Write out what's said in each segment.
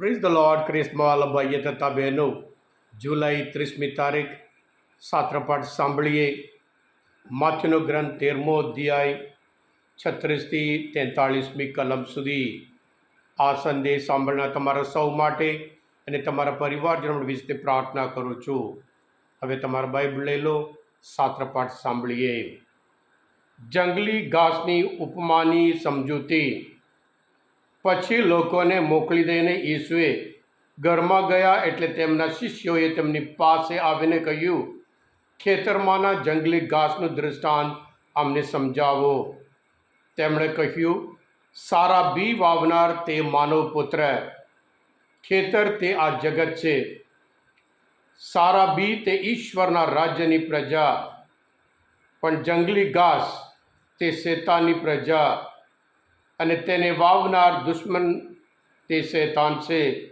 Prize the lord ક્રિસ્મવાલા ભાઈએ તથા બહેનો જુલાઈ ત્રીસમી તારીખ સાત્રપાઠ સાંભળીએ માથ્યુનો ગ્રંથ તેરમો અધ્યાય છત્રીસથી તેતાળીસમી કલમ સુધી આ સંદેશ સાંભળનાર તમારા સૌ માટે અને તમારા પરિવારજનો વિશે પ્રાર્થના કરું છું. હવે તમારા બાઇબલ લઈ લો, સાત્રપાઠ સાંભળીએ. જંગલી ઘાસની ઉપમાની સમજૂતી. પછી લોકોને મોકલી દઈને ઈસુએ ઘરમાં ગયા એટલે તેમના શિષ્યોએ તેમની પાસે આવીને કહ્યું, ખેતરમાંના જંગલી ઘાસનું દૃષ્ટાંત અમને સમજાવો. તેમણે કહ્યું, સારા બી વાવનાર તે માનવ પુત્ર. ખેતર તે આ જગત છે. સારા બી તે ઈશ્વરના રાજ્યની પ્રજા. પણ જંગલી ઘાસ તે શેતાની પ્રજા. અને તેને વાવનાર દુશ્મન તે શૈતાન છે.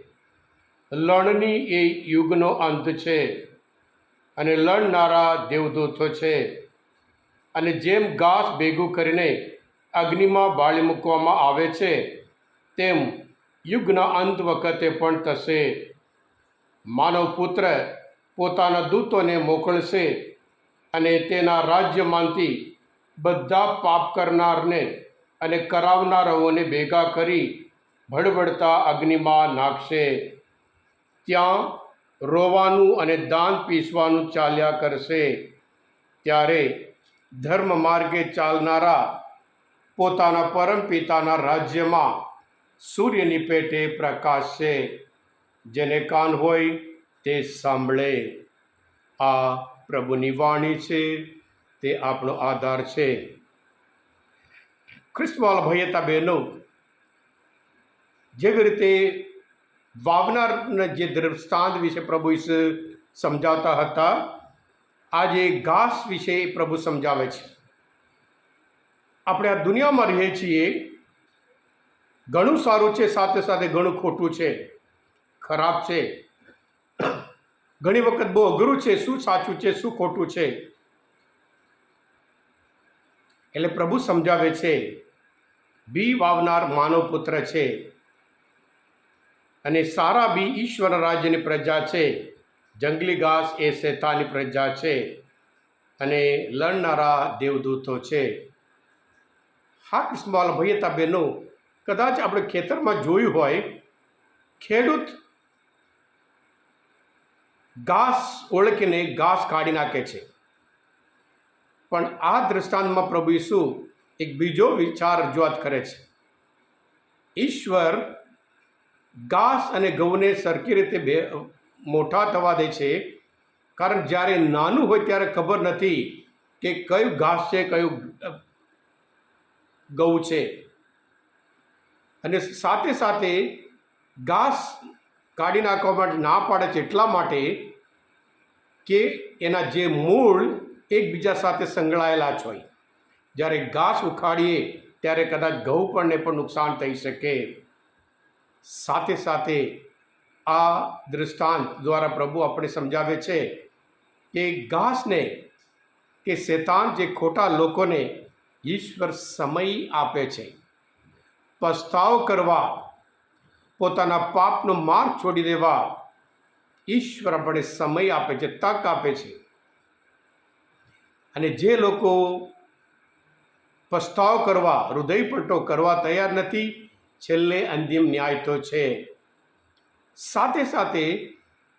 લણની એ યુગનો અંત છે અને લણનારા દેવદૂતો છે. અને જેમ ઘાસ ભેગું કરીને અગ્નિમાં બાળી મૂકવામાં આવે છે, તેમ યુગના અંત વખતે પણ થશે. માનવ પુત્ર પોતાના દૂતોને મોકલશે અને તેના રાજ્યમાંથી બધા પાપ કરનારને અને કરાવનારાઓને ભેગા કરી ભડભડતા અગ્નિમાં નાખશે. ત્યાં રોવાનું અને દાન પીસવાનું ચાલ્યા કરશે. ત્યારે ધર્મ માર્ગે ચાલનારા પોતાના પરમ પિતાના રાજ્યમાં સૂર્યની પેટે પ્રકાશશે. જેને કાન હોય તે સાંભળે. આ પ્રભુની વાણી છે, તે આપણો આધાર છે. ખ્રિસ્તવાલા ભાઈતા બહેનો જેવી રીતે વાવનારના જે દૃષ્ટાંત વિશે પ્રભુ સમજાવતા હતા આજે ઘાસ વિશે પ્રભુ સમજાવે છે. આપણે આ દુનિયામાં રહીએ છીએ, ઘણું સારું છે, સાથે સાથે ઘણું ખોટું છે, ખરાબ છે. ઘણી વખત બહુ અઘરું છે, શું સાચું છે, શું ખોટું છે. એટલે પ્રભુ સમજાવે છે બી વાવનાર માનવ પુત્ર છે. અને સારા બી ઈશ્વર રાજ્યની પ્રજા છે. જંગલી ઘાસ એ શેતાની પ્રજા છે. અને લડનારા દેવદૂતો છે. હા કૃષ્ણવાલા ભૈયતા બહેનો કદાચ આપણે ખેતરમાં જોયું હોય, ખેડૂત ઘાસ ઓળખીને ઘાસ કાઢી નાખે છે. પણ આ દ્રષ્ટાંતમાં પ્રભુ ઈસુ એક બીજો વિચાર રજૂઆત કરે છે. ઈશ્વર ઘાસ અને ઘઉંને સરખી રીતે બે મોટા થવા દે છે. કારણ જ્યારે નાનું હોય ત્યારે ખબર નથી કે કયું ઘાસ છે, કયું ઘઉં છે. અને સાથે સાથે ઘાસ કાઢી નાખવા માટે ના પાડે છે એટલા માટે કે એના જે મૂળ એકબીજા સાથે સંકળાયેલા જ હોય. જ્યારે ઘાસ ઉખાડીએ, ત્યારે કદાચ ઘઉં પણને પણ નુકસાન થઈ શકે. સાથે સાથે આ દૃષ્ટાંત દ્વારા પ્રભુ આપણે સમજાવે છે કે ઘાસને કે શેતાન જે ખોટા લોકોને ઈશ્વર સમય આપે છે. પસ્તાવ કરવા, પોતાના પાપનો માર્ગ છોડી દેવા ઈશ્વર આપણે સમય આપે છે, તક આપે છે. અને જે લોકો પસ્તાવ કરવા હૃદયપટ્ટો કરવા તૈયાર નથી. છેલ્લે અંતિમ ન્યાય તો છે. સાથે સાથે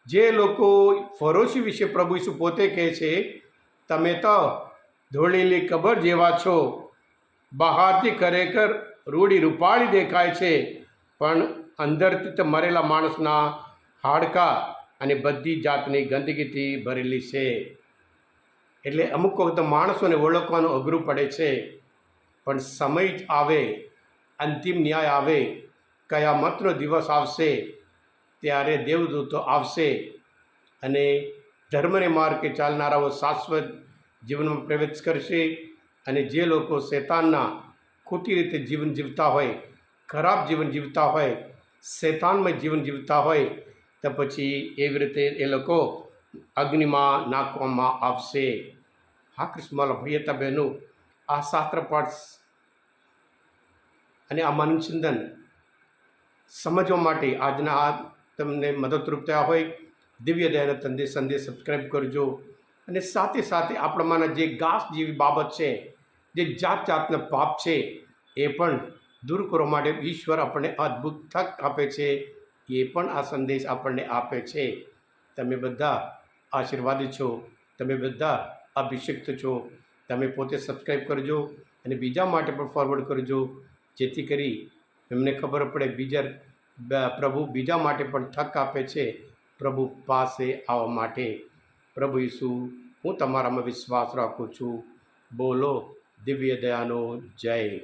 જે લોકો ફરોશી વિશે પ્રભુ ઈસુ પોતે કહે છે, તમે તો ધોળેલી કબર જેવા છો. બહારથી ખરેખર રૂડી રૂપાળી દેખાય છે, પણ અંદરથી તો મરેલા માણસના હાડકા અને બધી જાતની ગંદકીથી ભરેલી છે. એટલે અમુક વખત માણસોને ઓળખવાનું અઘરું પડે છે. પણ સમય આવે, અંતિમ ન્યાય આવે કયામતનો દિવસ આવશે, ત્યારે દેવદૂતો આવશે અને ધર્મને માર્ગે ચાલનારાઓ શાશ્વત જીવનમાં પ્રવેશ કરશે અને જે લોકો શેતાનના ખોટી રીતે જીવન જીવતા હોય, ખરાબ જીવન જીવતા હોય, શેતાનમય જીવન જીવતા હોય, તો પછી એવી રીતે એ લોકો અગ્નિમાં નાખવામાં આવશે. હા, કૃષ્ણ ભૈયતા બહેનો, આ શાસ્ત્ર પાઠ અને આ મનચિંતન સમજવા માટે આજના આ તમને મદદરૂપ થયા હોય, દિવ્ય દયાના તંદે સંદેશ સબસ્ક્રાઈબ કરજો. અને સાથે સાથે આપણામાંના જે ઘાસ જેવી બાબત છે, જે જાત જાતના પાપ છે, એ પણ દૂર કરવા માટે ઈશ્વર આપણને અદ્ભુત તક આપે છે, એ પણ આ સંદેશ આપણને આપે છે. તમે બધા આશીર્વાદી છો, તમે બધા અભિષિક્ત છો, તમે પોતે સબસ્ક્રાઈબ કરજો અને બીજા માટે પણ ફોરવર્ડ કરજો. જેથી કરી એમને ખબર પડે બીજા પ્રભુ બીજા માટે પણ તક આપે છે. પ્રભુ પાસે આવવા માટે. પ્રભુ ઈસુ, હું તમારામાં વિશ્વાસ રાખું છું. બોલો, દિવ્ય દયાનો જય.